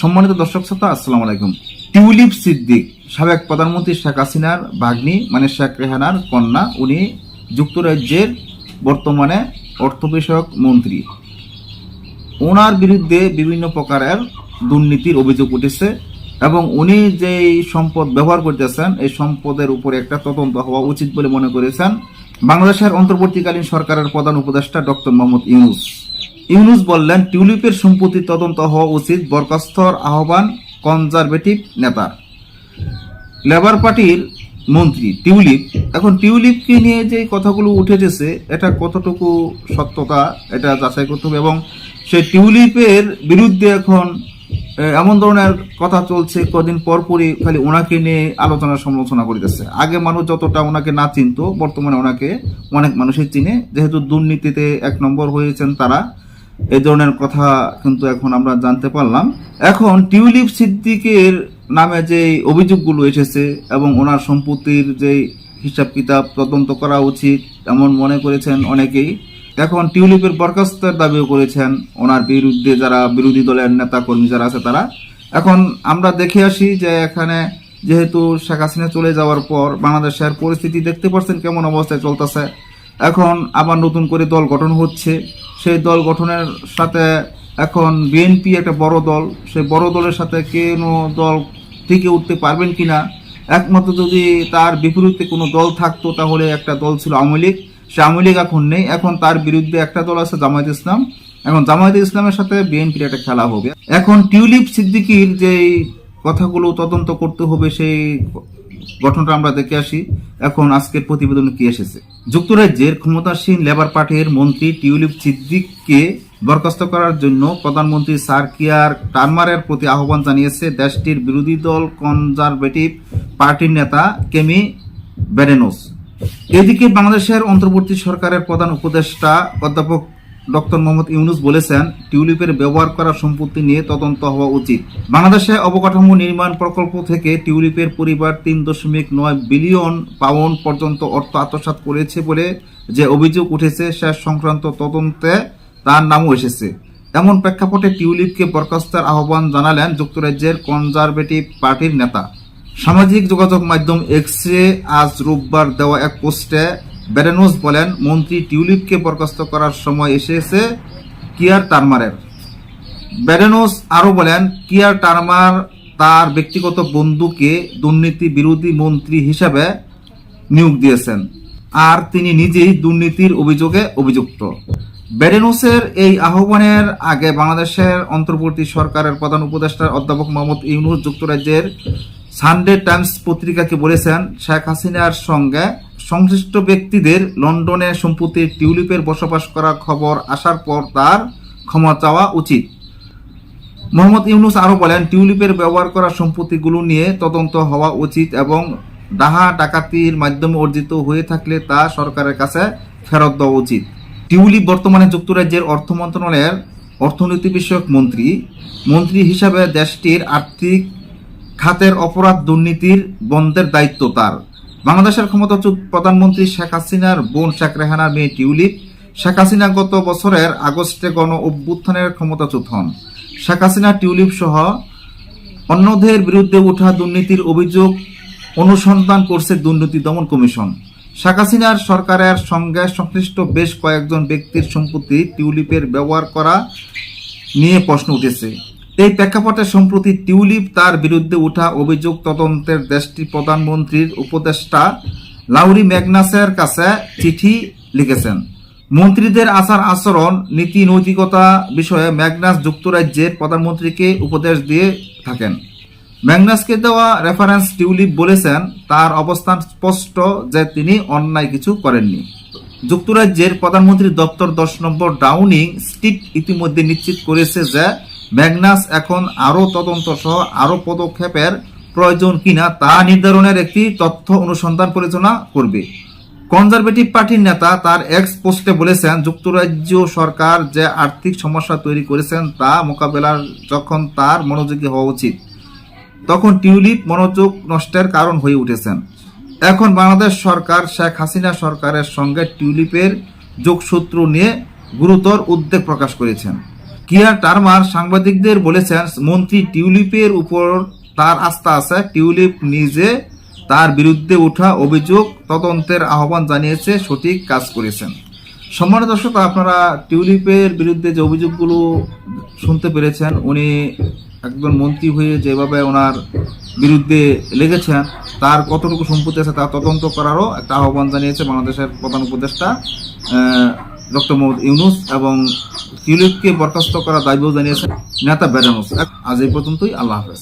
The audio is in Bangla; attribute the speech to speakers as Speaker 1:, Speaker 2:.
Speaker 1: সম্মানিত দর্শক শ্রোতা, আসসালামু আলাইকুম। টিউলিপ সিদ্দিক, সাবেক প্রধানমন্ত্রী শেখ হাসিনার ভাগ্নি মানে শেখ রেহানার কন্যা, উনি যুক্তরাজ্যের বর্তমানে অর্থ বিষয়ক মন্ত্রী। ওনার বিরুদ্ধে বিভিন্ন প্রকারের দুর্নীতির অভিযোগ উঠেছে এবং উনি যে সম্পদ ব্যবহার করতেছেন, এই সম্পদের উপরে একটা তদন্ত হওয়া উচিত বলে মনে করেছেন বাংলাদেশের অন্তর্বর্তীকালীন সরকারের প্রধান উপদেষ্টা ডক্টর মোহাম্মদ ইউনুস। ইউনুস বললেন, টিউলিপের সম্পত্তি তদন্ত হওয়া উচিত। বরখাস্তর আহ্বান কনজারভেটিভ নেতার লেবার পার্টির মন্ত্রী টিউলিপ, এখন টিউলিপকে নিয়ে যে কথাগুলো উঠেছে, এটা কতটুকু সত্যতা, এটা যাচাই করতে হবে? এবং সেই টিউলিপের বিরুদ্ধে এখন এমন ধরনের কথা চলছে, কদিন পর পরই খালি ওনাকে নিয়ে আলোচনা সমালোচনা করিতেছে। আগে মানুষ যতটা ওনাকে না চিনত, বর্তমানে ওনাকে অনেক মানুষই চিনে। যেহেতু দুর্নীতিতে এক নম্বর হয়েছেন তারা এই ধরনের কথা কিন্তু এখন আমরা জানতে পারলাম। এখন টিউলিপ সিদ্দিকের নামে যে অভিযোগগুলো এসেছে এবং ওনার সম্পত্তির যে হিসাব কিতাব তদন্ত করা উচিত এমন মনে করেছেন অনেকেই। এখন টিউলিপের বরখাস্তের দাবিও করেছেন ওনার বিরুদ্ধে যারা বিরোধী দলের নেতা কর্মী যারা আছে তারা। এখন আমরা দেখে আসি যে এখানে যেহেতু শেখ হাসিনা চলে যাওয়ার পর বাংলাদেশের পরিস্থিতি দেখতে পাচ্ছেন কেমন অবস্থায় চলতেছে। এখন আবার নতুন করে দল গঠন হচ্ছে। সেই দল গঠনের সাথে এখন বিএনপি একটা বড় দল। সেই বড় দলের সাথে কেন দল টিকে উঠতে পারবেন কি না একমাত্র যদি তার বিপরীতে কোনো দল থাকতো, তাহলে একটা দল ছিল আওয়ামী লীগ। সে আওয়ামী লীগ এখন নেই। এখন তার বিরুদ্ধে একটা দল আছে জামায়াত ইসলাম। এখন জামায়াত ইসলামের সাথে বিএনপির একটা খেলা হবে। এখন টিউলিপ সিদ্দিকির যে কথাগুলো তদন্ত করতে হবে, সেই গঠনটা আমরা দেখে আসি। এখন আজকের প্রতিবেদনে কি এসেছে? যুক্তরাজ্যের ক্ষমতাসীন লেবার পার্টির মন্ত্রী টিউলিপ সিদ্দিককে বরখাস্ত করার জন্য প্রধানমন্ত্রী স্যার কিয়ার টারমারের প্রতি আহ্বান জানিয়েছে দেশটির বিরোধী দল কনজারভেটিভ পার্টির নেতা কেমি বেরেনোস। এদিকে বাংলাদেশের অন্তর্বর্তী সরকারের প্রধান উপদেষ্টা অধ্যাপক ডক্টর মোহাম্মদ ইউনুস বলেছেন, টিউলিপের ব্যবহার করা সম্পত্তি নিয়ে তদন্ত হওয়া উচিত। বাংলাদেশে অবকাঠামো নির্মাণ প্রকল্প থেকে টিউলিপের পরিবার তিন দশমিক নয় বিলিয়ন পাউন্ড পর্যন্ত অর্থ আত্মসাৎ করেছে বলে যে অভিযোগ উঠেছে সে সংক্রান্ত তদন্তে তার নামও এসেছে। এমন প্রেক্ষাপটে টিউলিপকে বরখাস্তের আহ্বান জানালেন যুক্তরাজ্যের কনজারভেটিভ পার্টির নেতা। সামাজিক যোগাযোগ মাধ্যম এক্সে আজ রোববার দেওয়া এক পোস্টে বেরেনোস বলেন, মন্ত্রী টিউলিপকে বরখাস্ত করার সময় এসেছে কিয়ার টার্মারের। বেরেনোস আরও বলেন, কিয়ার টার্মার তার ব্যক্তিগত বন্ধুকে দুর্নীতি বিরোধী মন্ত্রী হিসেবে নিয়োগ দিয়েছেন, আর তিনি নিজেই দুর্নীতির অভিযোগে অভিযুক্ত। বেরেনোসের এই আহ্বানের আগে বাংলাদেশের অন্তর্বর্তী সরকারের প্রধান উপদেষ্টা অধ্যাপক মোহাম্মদ ইউনুস যুক্তরাজ্যের সানডে টাইমস পত্রিকাকে বলেছেন, শেখ হাসিনার সঙ্গে সংশ্লিষ্ট ব্যক্তিদের লন্ডনে সম্পত্তির টিউলিপের বসবাস করার খবর আসার পর তার ক্ষমা চাওয়া উচিত। মোহাম্মদ ইউনুস আরও বলেন, টিউলিপের ব্যবহার করা সম্পত্তিগুলো নিয়ে তদন্ত হওয়া উচিত এবং ডাহা ডাকাতির মাধ্যমে অর্জিত হয়ে থাকলে তা সরকারের কাছে ফেরত দেওয়া উচিত। টিউলিপ বর্তমানে যুক্তরাজ্যের অর্থ মন্ত্রণালয়ের অর্থনীতি বিষয়ক মন্ত্রী মন্ত্রী হিসাবে দেশটির আর্থিক খাতের অপরাধ দুর্নীতির বন্ধের দায়িত্ব তার। বাংলাদেশের ক্ষমতাচ্যুত প্রধানমন্ত্রী শেখ হাসিনার বোন শেখ রেহানার মেয়ে টিউলিপ। শেখ হাসিনা গত বছরের আগস্টে গণ অভ্যুত্থানের ক্ষমতাচ্যুত হন। শেখ হাসিনা, টিউলিপ সহ অন্যদের বিরুদ্ধে ওঠা দুর্নীতির অভিযোগ অনুসন্ধান করছে দুর্নীতি দমন কমিশন। শেখ হাসিনার সরকারের সঙ্গে সংশ্লিষ্ট বেশ কয়েকজন ব্যক্তির সম্পত্তি টিউলিপের ব্যবহার করা নিয়ে প্রশ্ন উঠেছে। এই প্রেক্ষাপটে সম্প্রতি টিউলিপ তার বিরুদ্ধে ওঠা অভিযোগ তদন্তের দেশটি প্রধানমন্ত্রীর উপদেষ্টা লাউরি ম্যাগনাসের কাছে চিঠি লিখেছেন। মন্ত্রীদের আচার আচরণ, নীতি নৈতিকতা বিষয়ে ম্যাগনাস যুক্তরাজ্যের প্রধানমন্ত্রীকে উপদেশ দিয়ে থাকেন। ম্যাগনাসকে দেওয়া রেফারেন্স টিউলিপ বলেছেন, তার অবস্থান স্পষ্ট যে তিনি অন্যায় কিছু করেননি। যুক্তরাজ্যের প্রধানমন্ত্রী দপ্তর দশ নম্বর ডাউনিং স্ট্রিট ইতিমধ্যে নিশ্চিত করেছে যে ম্যাগনাস এখন আরও তদন্ত সহ আরও পদক্ষেপের প্রয়োজন কিনা তা নির্ধারণের একটি তথ্য অনুসন্ধান পরিচালনা করবে। কনজারভেটিভ পার্টির নেতা তার এক্স পোস্টে বলেছেন, যুক্তরাজ্য সরকার যে আর্থিক সমস্যা তৈরি করেছেন তা মোকাবেলার যখন তার মনোযোগী হওয়া উচিত, তখন টিউলিপ মনোযোগ নষ্টের কারণ হয়ে উঠেছেন। এখন বাংলাদেশ সরকার, শেখ হাসিনা সরকারের সঙ্গে টিউলিপের যোগসূত্র নিয়ে গুরুতর উদ্বেগ প্রকাশ করেছেন। কিয়ার টার্মার সাংবাদিকদের বলেছেন, মন্ত্রী টিউলিপের উপর তার আস্থা আছে। টিউলিপ নিজে তার বিরুদ্ধে ওঠা অভিযোগ তদন্তের আহ্বান জানিয়েছে, সঠিক কাজ করেছেন। সম্মানিত দর্শক, আপনারা টিউলিপের বিরুদ্ধে যে অভিযোগগুলো শুনতে পেরেছেন, উনি একজন মন্ত্রী হয়ে যেভাবে ওনার বিরুদ্ধে লেগেছেন, তার কতটুকু সম্পত্তি আছে তা তদন্ত করারও একটা আহ্বান জানিয়েছে বাংলাদেশের প্রধান উপদেষ্টা ডক্টর মোহাম্মদ ইউনুস এবং কিউলিপকে বরখাস্ত করার দায়িত্ব জানিয়েছেন নেতা বেরানুস। আজ এই পর্যন্তই, আল্লাহ হাফেজ।